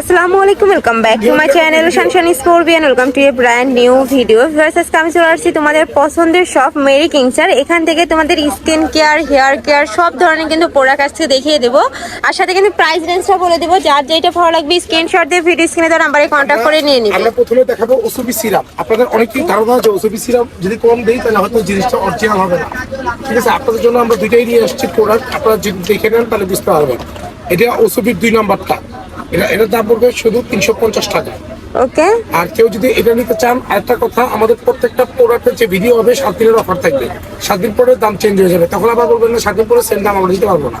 আসসালামু আলাইকুম welcome back to my channel শানশান স্কোরবিয়ান welcome to a brand new video versus আমি চলে আসছি তোমাদের পছন্দের সব মেরি কিংসার এখান থেকে তোমাদের স্কিন কেয়ার হেয়ার কেয়ার সব ধরনের কিন্তু প্রোডাক্ট আজকে দেখিয়ে দেবো। আর সাথে কিন্তু প্রাইস রেঞ্জটা বলে দেবো। যার যেটা ভালো লাগবে স্ক্রিনশট দিয়ে ভিডিও স্ক্রিনে তার নাম্বারে কন্ট্যাক্ট করে নিয়ে নিবে। আমরা প্রথমে দেখাবো ওসবি সিরাপ আপনাদের অনেকেই ধারণা আছে, ওসবি সিরাপ যদি কম দেই, তাহলে হয়তো জিনিসটা অরিজিনাল হবে না। ঠিক আছে, আপনাদের জন্য আমরা দুইটাই নিয়ে আসছি প্রোডাক্ট আপনারা যদি দেখে নেন, তাহলে বুঝতে পারবেন। এটা ওসবির দুই নাম্বারটা এটা এটার দাম পড়বে শুধু তিনশো পঞ্চাশ টাকা। ওকে। আর কেউ যদি এটা নিতে চান আরেকটা কথা আমাদের প্রত্যেকটা প্রোডাক্টের যে ভিডিও হবে সাত দিনের অফার থাকবে। সাত দিন পরে দাম চেঞ্জ হয়ে যাবে। তখন আবার বলবেন না সাত দিন পরে সেম দাম আমরা দিতে পারব না।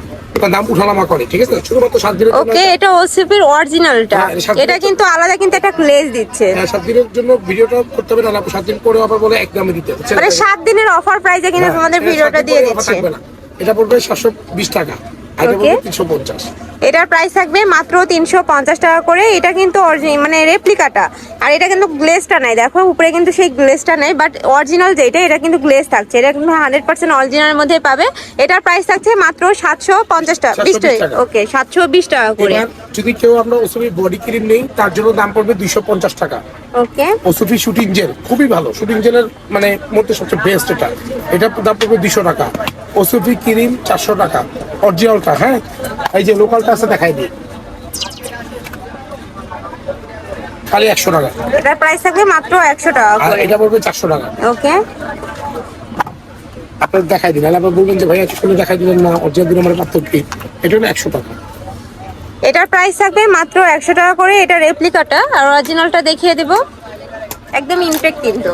দাম উঠানামা করে ঠিক আছে? শুধুমাত্র সাত দিনের ওকে এটা ওসিপির অরিজিনালটা হ্যাঁ, এটা কিন্তু আলাদা কিন্তু একটা দিচ্ছে। হ্যাঁ, সাত দিনের জন্য ভিডিওটা করতে হবে না সাত দিন পরে আবার বলে এক দামে দিতে মানে সাত দিনের অফার প্রাইসে কিন্তু হ্যাঁ, তোমাদের ভিডিওটা দিয়ে দিচ্ছে। এটা পড়বে সাতশো বিশ টাকা। আর এটা পড়বে তিনশো পঞ্চাশ। এটার প্রাইস থাকবে মাত্র তিনশো পঞ্চাশ টাকা করে। এটা কিন্তু মানে রেপ্লিকাটা আর এটা কিন্তু গ্লেসটা নাই। দেখো উপরে কিন্তু সেই গ্লেসটা নেই বাট অরিজিনাল যেটা এটা কিন্তু গ্লেস থাকছে। এটা কিন্তু হান্ড্রেড পার্সেন্ট অরিজিনালের মধ্যে পাবে। এটার প্রাইস থাকছে মাত্র সাতশো পঞ্চাশ টাকা। বিশ টাকা। ওকে সাতশো বিশ টাকা করে। যদি কেউ আমরা ওসবি বডি ক্রিম নেই তার জন্য দাম পড়বে দুইশো পঞ্চাশ টাকা। ওকে ওসুফি শুটিং জেল খুবই ভালো। শুটিং জেলের মানে মধ্যে সবচেয়ে বেস্ট এটা। এটা দাম পড়বে দুশো টাকা। ওসুফি ক্রিম চারশো টাকা। অরিজিনালটা হ্যাঁ? এই যে লোকালটা আছে দেখাই দিই। খালি একশো টাকা। এটার প্রাইস থাকবে মাত্র একশো টাকা আর এটা পড়বে চারশো টাকা। ওকে আপনার দেখাই দিন। আবার বলবেন যে ভাইয়া শুনে দেখাই দিলেন না অরিজিনাল দিন আমার পার্থক্য এটা হলো একশো টাকা। এটার প্রাইস থাকবে মাত্র একশো টাকা করে। এটা রেপ্লিকাটা আর অরিজিনালটা দেখিয়ে দেব। একদম ইনফেক্ট কিন্তু।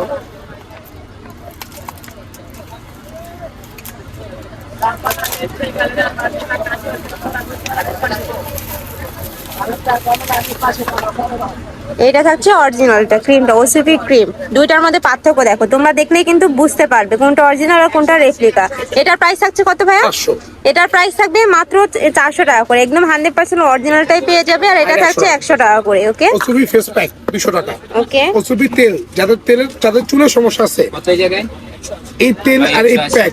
এটা থাকছে অরিজিনালটা ক্রিমটা ওসিপি ক্রিম দুইটার মধ্যে পার্থক্য দেখো তোমরা দেখলেই কিন্তু বুঝতে পারবে কোনটা অরিজিনাল আর কোনটা রেপ্লিকা এটার প্রাইস থাকছে কত ভাইয়া? এটার প্রাইস থাকবে মাত্র চারশো টাকা করে একদম হান্ড্রেড পার্সেন্ট অরিজিনালটাই পেয়ে যাবে আর এটা থাকছে 100 একশো টাকা করে ওকে ওসুফি ফেস প্যাক দুশো টাকা। ওকে ওসুফি তেল যাদের তেলের যাদের চুলের সমস্যা আছে এই তেল আর এই প্যাক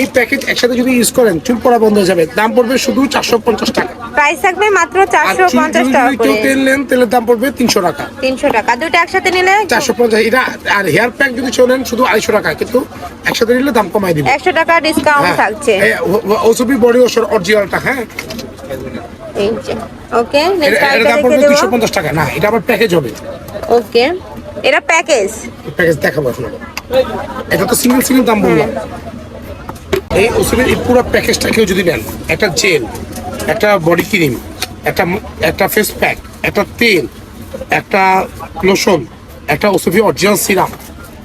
এই প্যাকেজ একসাথে যদি ইউজ করেন চুল পড়া বন্ধ হয়ে যাবে। দাম পড়বে শুধু চারশো পঞ্চাশ টাকা। প্রাইস থাকবে মাত্র চারশো পঞ্চাশ টাকা কেউ তেল নেন তেলের দাম পড়বে তিনশো টাকা। তিনশো টাকা। দুটো একসাথে নিলে চারশো পঞ্চাশ এটা আর হেয়ার প্যাক যদি চলেন শুধু আড়াইশো টাকা কিন্তু একসাথে নিলে দাম কমাই দিবে। একশো টাকা ডিসকাউন্ট থাকছে। ওসবি বডি ওয়াশের অরিজিনালটা হ্যাঁ। এই যে ওকে নেক্সট দেখে দেবো। টাকা। না এটা আবার প্যাকেজ হবে। ওকে এটা প্যাকেজ প্যাকেজ দেখাবো এটা তো সিঙ্গেল সিঙ্গেল দাম বললাম। এই ওষুধের এই পুরো প্যাকেজটা কেউ যদি নেন একটা জেল একটা বডি ক্রিম একটা একটা ফেস প্যাক একটা তেল একটা লোশন একটা ওসুফি অরিজিনাল সিরাম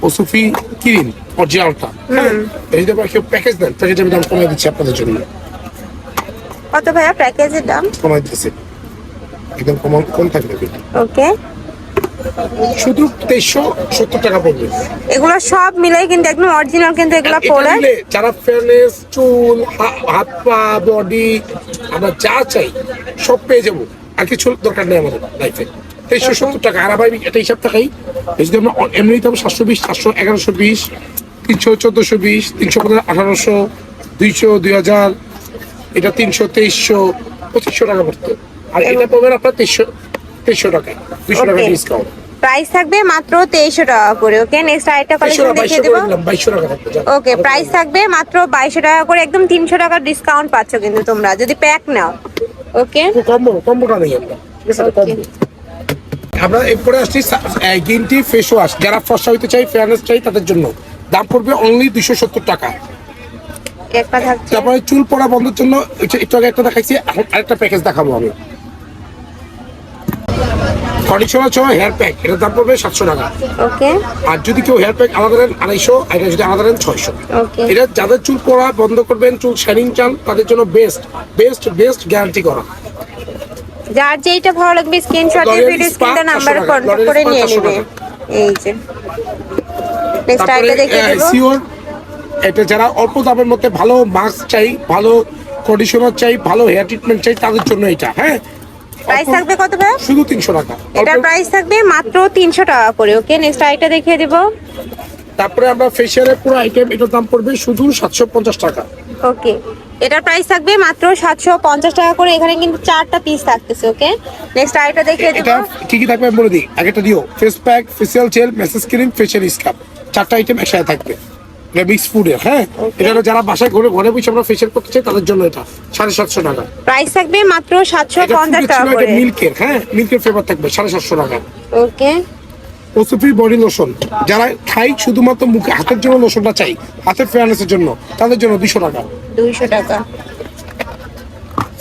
ওসুফি ক্রিম অরিজিনালটা হ্যাঁ? এই যদি আপনারা কেউ প্যাকেজ নেন প্যাকেজ আমি দাম কমাই দিচ্ছি আপনাদের জন্য। কত ভাইয়া প্যাকেজের দাম? কমাই দিচ্ছি একদম কম কম থাকবে। ওকে শুধু তেইশশো সত্তর টাকা পড়বে। এগুলো সব মিলাই কিন্তু একদম অরিজিনাল কিন্তু এগুলো নিলে যারা ফেয়ারনেস চুল হাত পা বডি আমরা যা চাই সব পেয়ে যাব। আর কিছু দরকার নেই আমাদের লাইফে তেইশশো সত্তর টাকা। আর আবার এটা হিসাব টাকাই যদি আমরা এমনি নিতে হবে সাতশো বিশ সাতশো এগারোশো বিশ তিনশো চোদ্দোশো বিশ তিনশো পনেরো আঠারোশো দুইশো দুই হাজার এটা তিনশো তেইশশো পঁচিশশো টাকা পড়তো। আর এটা পাবেন আপনার তেইশশো তেইশশো টাকা দুশো টাকা ডিসকাউন্ট প্রাইস থাকবে মাত্র তেইশশো টাকা করে ওকে নেক্সট আরেকটা কালেকশন দেখিয়ে দেবো। ওকে প্রাইস থাকবে মাত্র বাইশশো টাকা করে একদম তিনশো টাকার ডিসকাউন্ট পাচ্ছ কিন্তু তোমরা যদি প্যাক নাও ওকে কম্বো কম্বোটা নেই আমরা. কম্বো এরপরে আসছি গ্রিন টি ফেস ওয়াশ যারা ফর্সা হইতে চাই ফেয়ারনেস চাই তাদের জন্য। দাম পড়বে অনলি দুশো সত্তর টাকা। একটা তারপরে চুল পড়া বন্ধের জন্য একটু আগে একটা দেখাইছি আরেকটা প্যাকেজ দেখাবো আমি। কন্ডিশনার সহ হেয়ার প্যাক এটার দাম পড়বে সাতশো টাকা। ওকে আর যদি কেউ হেয়ার প্যাক আলাদা নেন আড়াইশো আর এটা যদি আলাদা নেন ছয়শো। ওকে এটা যাদের চুল পড়া বন্ধ করবেন চুল শাইনিং চান তাদের জন্য বেস্ট বেস্ট বেস্ট গ্যারান্টি করা। যার যেইটা ভালো লাগবে স্ক্রিনশট দিয়ে L'Oreal ভিডিও Spa স্ক্রিনটা নাম্বার 500 টাকা, কন্ট্যাক্ট L'Oreal করে নিয়ে নেবে। এই যে। নেক্সট আইটা দেখিয়ে দেবো। সিওর এটা যারা অল্প দামের মধ্যে ভালো মাস্ক চাই ভালো কন্ডিশনার চাই ভালো হেয়ার ট্রিটমেন্ট চাই তাদের জন্য এটা হ্যাঁ? প্রাইস থাকবে কত ভাই? শুধু তিনশো টাকা। এটার প্রাইস থাকবে মাত্র তিনশো টাকা করে ওকে নেক্সট আইটা দেখিয়ে দেবো। তারপরে আমরা ফেসিয়ালের পুরো আইটেম এটার দাম পড়বে শুধু সাতশো পঞ্চাশ টাকা। ওকে এটার প্রাইস থাকবে মাত্র সাতশো পঞ্চাশ টাকা করে এখানে কিন্তু চারটা পিস থাকতেছে ওকে নেক্সট আরেকটা দেখিয়ে এটা দেবো। কি কি থাকবে বলে দিই। আগেটা দিও। Face pack facial gel massage cream facial scrub চারটা আইটেম একসাথে থাকবে। এটা মিক্স ফুডের হ্যাঁ? এটা হলো যারা বাসায় ঘরে ঘরে বসে আমরা ফেসিয়াল করতে চাই তাদের জন্য এটা। সাড়ে সাতশো টাকা। প্রাইস থাকবে মাত্র সাতশো পঞ্চাশ টাকা করে। মিল্কের হ্যাঁ? মিল্কের ফ্লেভার থাকবে সাড়ে সাতশো টাকা। ওকে ওসুফি বডি লোশন যারা খাই শুধুমাত্র মুখে হাতের জন্য লোশনটা চাই হাতের ফেয়ারনেসের জন্য তাদের জন্য দুশো টাকা। দুইশো টাকা।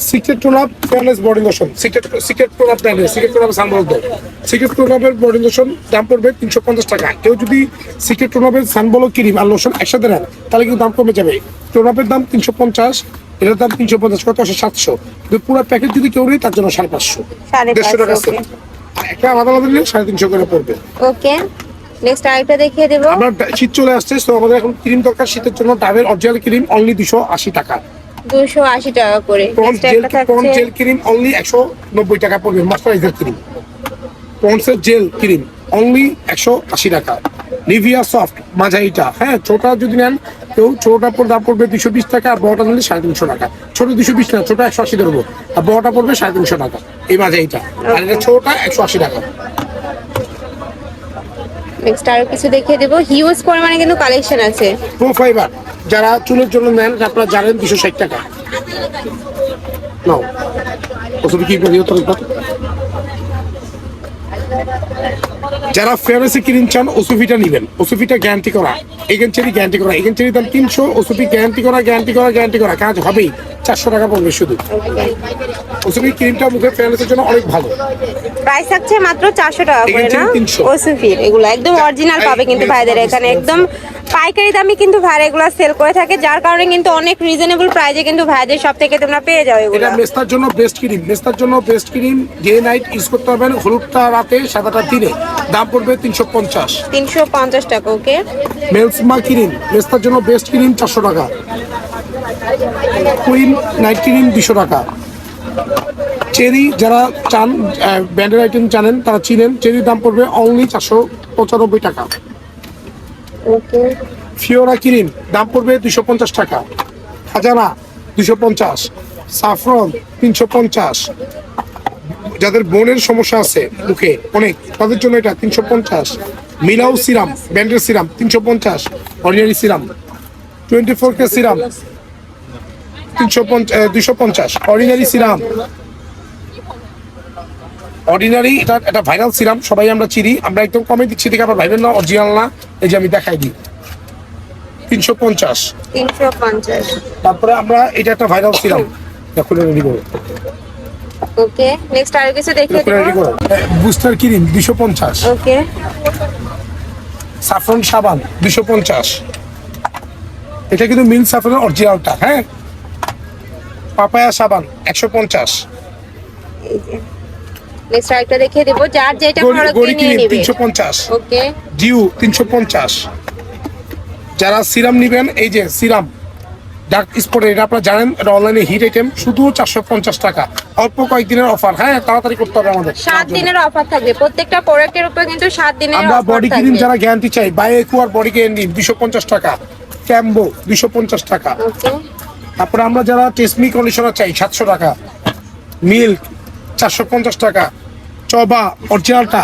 Secret Tone Up fairness body lotion Secret Secret Tone Up ব্র্যান্ডের সিক্রেট টোনাপ সানবল দাও সিক্রেট টোনাপের বডি লোশন দাম পড়বে তিনশো পঞ্চাশ টাকা। কেউ যদি সিক্রেট টোনাপের সানবল ক্রিম আর লোশন একসাথে নেন তাহলে কিন্তু দাম কমে যাবে। টোনাপের দাম তিনশো পঞ্চাশ এটার দাম তিনশো পঞ্চাশ কত আসে সাতশো। কিন্তু পুরো প্যাকেট যদি কেউ নেই তার জন্য সাড়ে পাঁচশো। দেড়শো টাকা একটা আলাদা আলাদা নিলে সাড়ে তিনশো করে পড়বে। ওকে নেক্সট আরেকটা দেখিয়ে দেবো। আমরা শীত চলে আসছে তো আমাদের এখন ক্রিম দরকার শীতের জন্য ডাবের অরিজিনাল ক্রিম অনলি দুশো আশি টাকা। দুশো আশি টাকা করে। পন্স জেল ক্রিম অনলি একশো নব্বই টাকা পড়বে ময়শ্চারাইজার ক্রিম পন্সের জেল ক্রিম অনলি একশো আশি টাকা। নিভিয়া সফট মাঝাইটা হ্যাঁ ছোটা যদি নেন কেউ ছোটটা দাম পড়বে দুশো বিশ টাকা আর বড়টা নিলে সাড়ে তিনশো টাকা। ছোট দুশো বিশ টাকা ছোট একশো আশি ধরবো। আর বড়টা পড়বে সাড়ে তিনশো টাকা। এই মাঝাইটা আর এটা ছোটটা একশো আশি টাকা। নেক্সট আরও কিছু দেখিয়ে দেবো। হিউজ পরিমাণে কিন্তু কালেকশন আছে। প্রো ফাইবার যারা চুলের জন্য নেন, আপনারা জানেন দুশো ষাট টাকা। নাও। ওষুধ কি দিও। তোর যারা ফেয়ারেসে ক্রিম চান, ওসুফিটা নেবেন। ওসুফিটা গ্যারান্টি করা। এগেন চেরি গ্যারান্টি করা। এগেন চেরি দাম তিনশো, ওসুফি গ্যারান্টি করা গ্যারান্টি করা গ্যারান্টি করা। কাজ হবেই। চারশো টাকা পড়বে শুধু। ওসুফি ক্রিমটা মুখে ফেয়ারেসের জন্য অনেক ভালো। প্রাইস থাকছে মাত্র চারশো টাকা করে না? ওসুফির এগুলো একদম অরিজিনাল পাবে কিন্তু ভাইদের এখানে। একদম পাইকারি দামে কিন্তু ভাইরা এগুলো সেল করে থাকে যার কারণে কিন্তু অনেক রিজনেবল প্রাইসে কিন্তু ভাইদের সব থেকে তোমরা পেয়ে যাও এগুলো। এটা মেস্তার জন্য বেস্ট ক্রিম মেস্তার জন্য best cream day night use করতে পারবেন হলুদটা রাতে সাদাটা দিনে। দাম পড়বে তিনশো পঞ্চাশ। তিনশো পঞ্চাশ টাকা ওকে মেলসমা ক্রিম মেস্তার জন্য বেস্ট ক্রিম চারশো টাকা। কুইন নাইট ক্রিম দুশো টাকা চেরি যারা চান ব্র্যান্ডের আইটেম জানেন তারা চিনেন। চেরির দাম পড়বে অনলি চারশো পঁচানব্বই টাকা। ফিওরা ক্রিম দাম পড়বে দুশো পঞ্চাশ টাকা। খাজানা দুশো পঞ্চাশ। সাফরন তিনশো পঞ্চাশ। যাদের বোনের সমস্যা আছে মুখে অনেক তাদের জন্য এটা তিনশো পঞ্চাশ। মিলাও সিরাম ব্যান্ডের সিরাম তিনশো পঞ্চাশ। Ordinary serum twenty four K serum তিনশো দুশো পঞ্চাশ। অর্ডিনারি সিরাম অর্ডিনারি এটা ভাইরাল সিরাম সবাই আমরা চিনি। আমরা একদম কমে দিচ্ছি দেখে আবার ভাইবেন না অরিজিনাল না। এই যে আমি দেখাই দিই। তিনশো পঞ্চাশ। তারপরে আমরা এটা একটা ভাইরাল সিরাম খুলে রেডি করো। ওকে নেক্সট আরও কিছু করো বুস্টার ক্রিম দুশো পঞ্চাশ ওকে সাফরন সাবান দুশো পঞ্চাশ। এটা কিন্তু মিল সাফরনের অরিজিনালটা হ্যাঁ পাপায়া সাবান একশো পঞ্চাশ। নেক্সট আরেকটা দেখিয়ে দেবো যার যেটা ভালো গড়ি লাগে নেবে। তিনশো পঞ্চাশ। ওকে। ডিউ তিনশো পঞ্চাশ। যারা সিরাম নিবেন এই যে সিরাম ডার্ক স্পট এটা আপনারা জানেন এটা অনলাইনে হিট আইটেম শুধু চারশো পঞ্চাশ টাকা। অল্প কয়েকদিনের অফার হ্যাঁ তাড়াতাড়ি করতে হবে আমাদের। সাত দিনের অফার থাকবে। প্রত্যেকটা প্রোডাক্টের উপর কিন্তু সাত দিনের আমরা বডি ক্রিম যারা গ্যারান্টি চাই বায়োকু আর বডি দুশো পঞ্চাশ টাকা। ক্যাম্বো দুশো পঞ্চাশ টাকা। ওকে। তারপরে আমরা যারা টেসমি কন্ডিশনার চাই সাতশো টাকা মিল্ক চারশো পঞ্চাশ টাকা চবা অরিজিনালটা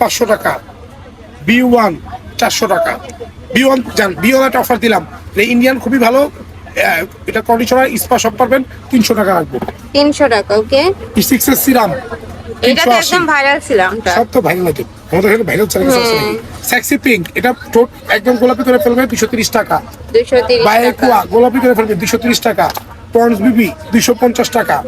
পাঁচশো টাকা বি ওয়ান চারশো টাকা। বি ওয়ান যান বি ওয়ান একটা অফার দিলাম। ইন্ডিয়ান খুবই ভালো এটা কন্ডিশনার স্পা সব পারবেন তিনশো টাকা রাখব। তিনশো টাকা ওকে সিক্সের সিরাম এটা একদম ভাইরাল ছিল আমটা সব তো ভাইরাল আমাদের এখানে ভাইরাল চ্যানেল আছে। সেক্সি পিঙ্ক এটা একদম গোলাপি করে ফেলবে দুশো তিরিশ টাকা। তিরিশ গোলাপি করে ফেলবে দুশো তিরিশ টাকা। পন্স বিবি দুশো পঞ্চাশ টাকা।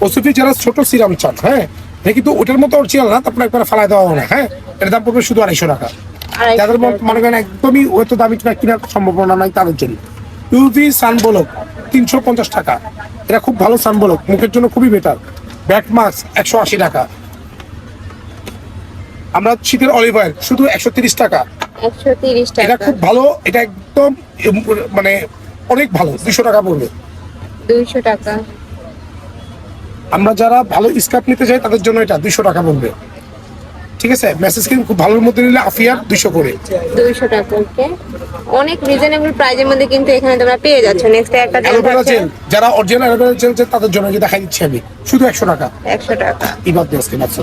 ওসুফি যারা ছোট সিরাম চান হ্যাঁ? এটা কিন্তু ওটার মতো অরিজিনাল না তারপরে একবার ফালাই দেওয়া হবে না হ্যাঁ? এর দাম পড়বে শুধু আড়াইশো টাকা। যাদের মন- মনে করেন একদমই অত দামি কিনা কেনার সম্ভাবনা নাই তাদের জন্য। ইউভি সানবোলক তিনশো পঞ্চাশ টাকা। এটা খুব ভালো সানবোলক মুখের জন্য খুবই বেটার ব্যাক মাস্ক একশো আশি টাকা। আমরা শীতের অলিভ অয়েল শুধু একশো তিরিশ টাকা। এটা খুব ভালো এটা একদম মানে অনেক ভালো দুশো টাকা পড়বে। দুইশো টাকা। আমরা যারা ভালো স্কার্প নিতে চাই তাদের জন্য এটা দুশো টাকা পড়বে। ঠিক আছে? মেসেজ কিন্তু খুব ভালোর মধ্যে নিলে আফিয়ার দুশো করে। দুইশো টাকা ওকে অনেক রিজনেবল প্রাইজের মধ্যে কিন্তু এখানে তোমরা পেয়ে যাচ্ছ। নেক্সট একটা অ্যালোভেরা জেল যারা অরিজিনাল অ্যালোভেরা জেল তাদের জন্য যে দেখাই দিচ্ছি আমি। শুধু একশো টাকা। একশো টাকা। ইবাদ দেশকে মাত্র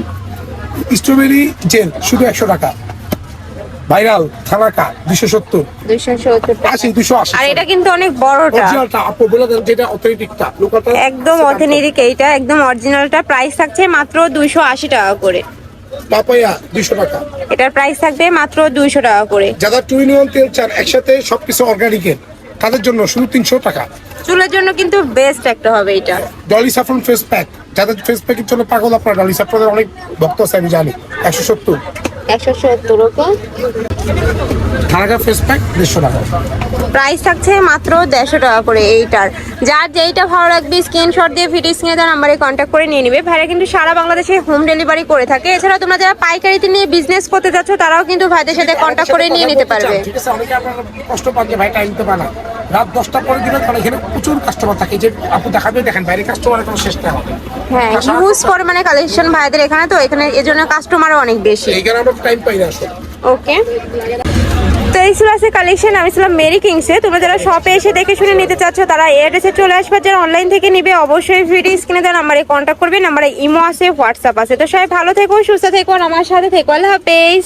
স্ট্রবেরি জেল শুধু একশো টাকা। ভাইরাল থানাকা দুশো সত্তর। আশি দুশো আশি আর এটা কিন্তু অনেক বড়টা। আপু বলে দেন যেটা অথেন্টিকটা লোকালটা একদম অথেনিক এইটা একদম অরিজিনালটা প্রাইস থাকছে মাত্র দুইশো আশি টাকা করে। পাপায়া দুশো টাকা। এটার প্রাইস থাকবে মাত্র দুইশো টাকা করে। যারা টু ইন তেল চান একসাথে সবকিছু অর্গানিকের তাদের জন্য শুধু তিনশো টাকা। চুলের জন্য কিন্তু বেস্ট একটা হবে এটা। ডলি সাফরন ফেস প্যাক যাদের ফেস প্যাকের জন্য পাগল আপনার ডলি সাফরনের অনেক ভক্ত আছে আমি জানি। একশো সত্তর। একশো সত্তর ওকে। থানাকা ফেস প্যাক দেড়শো টাকা। প্রাইস থাকছে মাত্র দেড়শো টাকা করে এইটার। যার যেইটা ভালো লাগবে স্ক্রিনশট দিয়ে ভিডিও স্ক্রিনে তার নাম্বারে কন্ট্যাক্ট করে নিয়ে নিবে। ভাইরা কিন্তু সারা বাংলাদেশে হোম ডেলিভারি করে থাকে। এছাড়া তোমরা যারা পাইকারিতে নিয়ে বিজনেস করতে যাচ্ছ তারাও কিন্তু ভাইদের সাথে কন্ট্যাক্ট করে নিয়ে নিতে পারবে। ঠিক আছে অনেকে আপনারা কষ্ট যে ভাই টাইম না। রাত দশটা পরে দিবেন কারণ এখানে প্রচুর কাস্টমার থাকে। যে আপু দেখাবে দেখেন বাইরে কাস্টমারের কোনো শেষ নেই আমাদের। হ্যাঁ হিউজ পরিমাণে কালেকশন ভাইদের এখানে তো এখানে এজন্য কাস্টমারও অনেক বেশি। এইখানে আমরা টাইম পাই না আসলে। ওকে তো এই ছিল আছে কালেকশন আমি ছিলাম মেরি কিংসে তোমরা যারা শপে এসে দেখে শুনে নিতে চাচ্ছ তারা অ্যাড্রেসে চলে আসবে। যারা অনলাইন থেকে নিবে অবশ্যই ভিডিও স্ক্রিনে দেওয়া নাম্বারে কন্ট্যাক্ট করবে। নাম্বারে ইমো আছে হোয়াটসঅ্যাপ আছে। তো সবাই ভালো থেকো সুস্থ থেকো আমার সাথে থেকো। আল্লাহ হাফেজ।